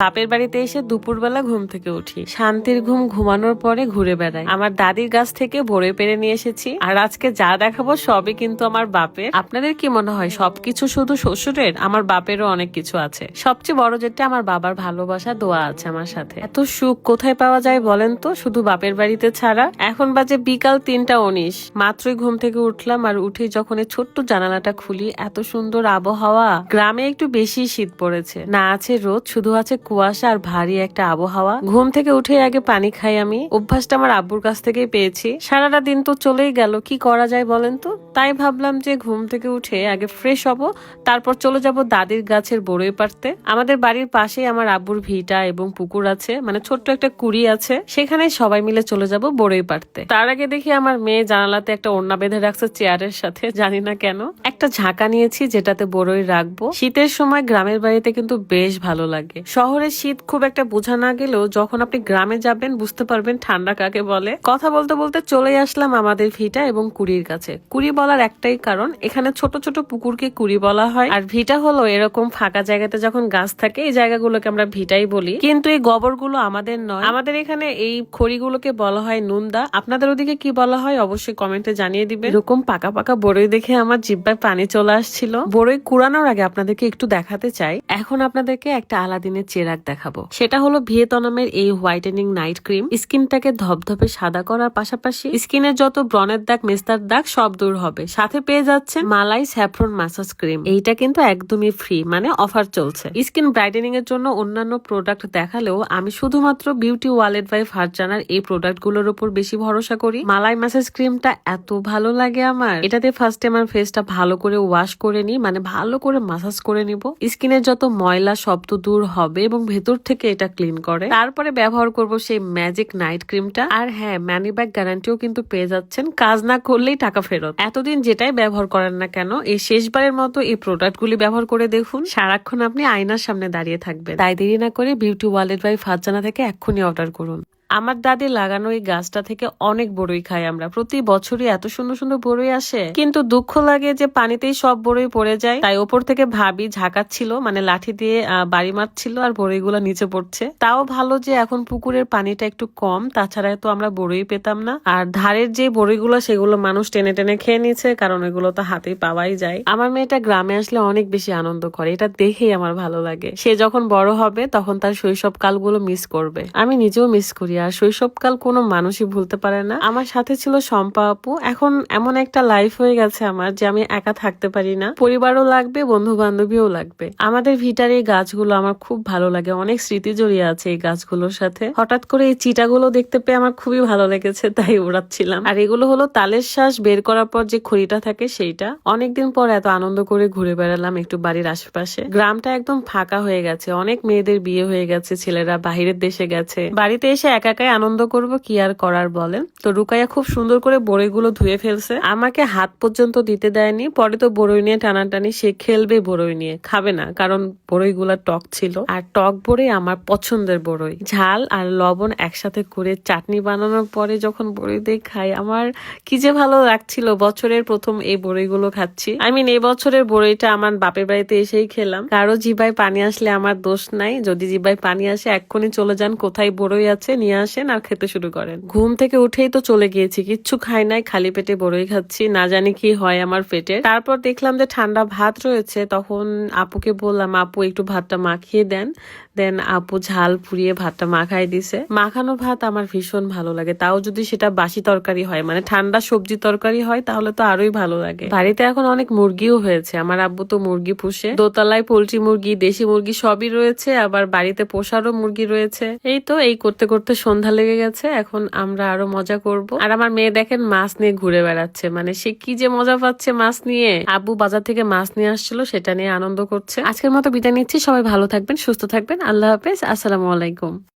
বাপের বাড়িতে এসে দুপুরবেলা ঘুম থেকে উঠি। শান্তির ঘুম ঘুমানোর পরে ঘুরে বেড়াই। আমার দাদির গাছ থেকে ভরে পেরে নিয়ে এসেছি। আর আজকে যা দেখাবো সবই কিন্তু আমার বাপের। আপনাদের কি মনে হয় সবকিছু শুধু শ্বশুরের? আমার বাপেরও অনেক কিছু আছে। সবচেয়ে বড় যেটা আমার বাবার ভালোবাসা, দোয়া আছে আমার সাথে। এত সুখ কোথায় পাওয়া যায় বলেন তো? শুধু বাপের বাড়িতে ছাড়া? এখন বাজে বিকাল তিনটা উনিশ। মাত্রই ঘুম থেকে উঠলাম আর উঠে যখন এই ছোট্ট জানালাটা খুলি, এত সুন্দর আবহাওয়া। গ্রামে একটু বেশি শীত পড়েছে। না আছে রোদ, শুধু আছে কুয়াশা আর ভারী একটা আবহাওয়া। ঘুম থেকে উঠে আগে পানি খাই আমি। অভ্যাসটা আমার আব্বুর কাছ থেকেই পেয়েছি। সারাটা দিন তো চলেই গেল। কি করা যায় বলেন তো? তাই ভাবলাম যে ঘুম থেকে উঠে আগে ফ্রেশ হব, তারপর চলে যাব দাদির গাছের বড়ই পারতে আমাদের বাড়ির পাশেই আমার আব্বুর ভিটা এবং পুকুর আছে মানে ছোট্ট একটা কুড়ি আছে, সেখানে সবাই মিলে চলে যাব বড়ই পারতে তার আগে দেখি আমার মেয়ে জানালাতে একটা ওড়না বেঁধে রাখছে চেয়ারের সাথে, জানি না কেন। একটা ঝাঁকা নিয়েছি যেটাতে বড়ই রাখব। শীতের সময় গ্রামের বাড়িতে কিন্তু বেশ ভালো লাগে। শহরের শীত খুব একটা বোঝা না গেলেও যখন আপনি গ্রামে যাবেন, বুঝতে পারবেন ঠান্ডা কাকে বলে। কথা বলতে বলতে চলে আসলাম আমাদের ভিটা এবং কুড়ির কাছে। কুড়ি বলার একটাই কারণ, এখানে ছোট ছোট পুকুরকে কুড়ি বলা হয়। আর ভিটা হলো এরকম ফাঁকা জায়গাতে যখন গাছ থাকে, এই জায়গাগুলোকে আমরা ভিটাই বলি। কিন্তু এই গোবরগুলো আমাদের নয়। আমাদের এখানে এই খড়িগুলোকে বলা হয় নুনদা। আপনাদের ওদিকে কি বলা হয় অবশ্যই কমেন্টে জানিয়ে দিবে এরকম পাকা পাকা বড়ই দেখে আমার জিব্বায় পানি চলে আসছিল। বড়ই কুড়ানোর আগে আপনাদেরকে একটু দেখাতে চাই। এখন আপনাদেরকে একটা আলাদিনের চেরাক দেখাবো। সেটা হলো ভিয়েতনামের এই হোয়াইটেনিং নাইট ক্রিম। স্কিনটাকে ধপধপে সাদা করার পাশাপাশি স্কিনের যত ব্রণের দাগ, মেস্তার দাগ, সব দূর হবে। সাথে পেয়ে যাচ্ছেন মালাই স্যাফ্রন মাসাজ ক্রিম। এইটা কিন্তু একদমই ফ্রি মানে অফার চলছে। স্কিন ব্রাইটেনিং এর জন্য অন্যান্য প্রোডাক্ট দেখালেও আমি শুধুমাত্র বিউটি ওয়ালেট বাই ফারজানার এই প্রোডাক্টগুলোর উপর বেশি ভরসা করি। মালাই ম্যাসাজ ক্রিমটা এত ভালো লাগে আমার। এটাতে ফার্স্টে আমার ফেসটা ভালো করে ওয়াশ করে নিই মানে ভালো করে মাসাজ করে নিব। স্কিনের যত ময়লা শব্দ দূর হবে এবং ভেতর থেকে এটা ক্লিন করে। তারপরে ব্যবহার করব সেই ম্যাজিক নাইট ক্রিমটা আর হ্যাঁ ম্যানি ব্যাগ গ্যারান্টিও কিন্তু পেয়ে যাচ্ছেন। কাজ না করলেই টাকা ফেরত। এতদিন যেটাই ব্যবহার করেন না কেন, এই শেষবারের মতো এই প্রোডাক্টগুলি ব্যবহার করে দেখুন। সারাক্ষণ আপনি আয়নার সামনে দাঁড়িয়ে থাকবেন। তাই দেরি না করে বিউটি ওয়ালেট বাই ফাজানা থেকে এক্ষুনি অর্ডার করুন। আমার দাদি লাগানো এই গাছটা থেকে অনেক বড়ই খাই আমরা। প্রতি বছরই এত সুন্দর সুন্দর বড়ই আসে। কিন্তু দুঃখ লাগে যে পানিতেই সব বড়ই পড়ে যায়। তাই ওপর থেকে ভাবি ঝাঁকাচ্ছিল মানে লাঠি দিয়ে বাড়ি মারছিল আর বড়ইগুলো নিচে পড়ছে। তাও ভালো যে এখন পুকুরের পানিটা একটু কম, তাছাড়া তো আমরা বড়ই পেতাম না। আর ধারের যে বড়ইগুলো, সেগুলো মানুষ টেনে টেনে খেয়ে নিচ্ছে কারণ এগুলো তো হাতেই পাওয়াই যায়। আমার মেয়েটা গ্রামে আসলে অনেক বেশি আনন্দ করে। এটা দেখেই আমার ভালো লাগে। সে যখন বড় হবে, তখন তার শৈশব কালগুলো মিস করবে। আমি নিজেও মিস করি। আর শৈশবকাল কোনো মানুষই ভুলতে পারে না। আমার সাথে ছিল শম্পা আপু। এখন এমন একটা লাইফ হয়ে গেছে আমার যে আমি একা থাকতে পারি না। পরিবারও লাগবে বন্ধু বান্ধবীও লাগবে। আমাদের ভিটার এই গাছগুলো আমার খুব ভালো লাগে। অনেক স্মৃতি জড়িয়ে আছে এই গাছগুলোর সাথে। হঠাৎ করে এই চিটাগুলো দেখতে পেয়ে আমার খুবই ভালো লেগেছে, তাই উড়াচ্ছিলাম। আর এগুলো হলো তালের শ্বাস বের করার পর যে খড়িটা থাকে সেইটা। অনেকদিন পর এত আনন্দ করে ঘুরে বেড়ালাম একটু বাড়ির আশেপাশে। গ্রামটা একদম ফাঁকা হয়ে গেছে। অনেক মেয়েদের বিয়ে হয়ে গেছে, ছেলেরা বাহিরের দেশে গেছে। বাড়িতে এসে একা একাই আনন্দ করব, কি আর করার বলেন? তো রুকাইয়া খুব সুন্দর করে বড়ইগুলো ধুয়ে ফেলছে। আমাকে হাত পর্যন্ত দিতে দেয়নি, পরে তো বড়ই নিয়ে টানাটানি, সে খেলবে বড়ই নিয়ে, খাবে না, কারণ বড়ইগুলা টক ছিল। আর টক বড়ই আমার পছন্দের বড়ই। ঝাল আর লবণ একসাথে করে চাটনি বানানোর পরে যখন বড়ই দিয়ে খাই, আমার কি যে ভালো লাগছিল, বছরের প্রথম এই বড়ইগুলো খাচ্ছি। আই মিন এই বছরের বড়ইটা আমার বাপের বাড়িতে এসেই খেলাম। কারও জিবায় পানি আসলে আমার দোষ নাই, যদি জিবায় পানি আসে, এক্ষুনি চলে যান, কোথায় বড়ই আছে, নিয়ে আসেন আর খেতে শুরু করেন। ঘুম থেকে উঠেই তো চলে গিয়েছি, কিচ্ছু খাই নাই, খালি পেটে বড়ই খাচ্ছি, না জানি কি হয় আমার পেটে। তারপর দেখলাম যে ঠান্ডা ভাত রয়েছে, তখন আপুকে বললাম, আপু, একটু ভাতটা মাখিয়ে দেন। দেন আপু ঝাল পুড়িয়ে ভাতটা মাখাই দিছে। মাখানো ভাত আমার ভীষণ ভালো লাগে, তাও যদি সেটা বাসি তরকারি হয় মানে ঠান্ডা সবজি তরকারি হয়, তাহলে তো আরোই ভালো লাগে। বাড়িতে এখন অনেক মুরগিও হয়েছে, আমার আব্বু তো মুরগি পুষে। দোতলায় পোলট্রি মুরগি, দেশি মুরগি সবই রয়েছে, আবার বাড়িতে পোষারও মুরগি রয়েছে। এই তো, এই করতে করতে সন্ধ্যা লেগে গেছে, এখন আমরা আরও মজা করব। আর আমার মেয়ে দেখেন মাছ নিয়ে ঘুরে বেড়াচ্ছে মানে সে কি যে মজা পাচ্ছে মাছ নিয়ে। আব্বু বাজার থেকে মাছ নিয়ে আসছিল, সেটা নিয়ে আনন্দ করছে। আজকের মতো বিদায় নিচ্ছি, সবাই ভালো থাকবেন, সুস্থ থাকবেন, আল্লাহ হাফেজ, আসসালামু আলাইকুম।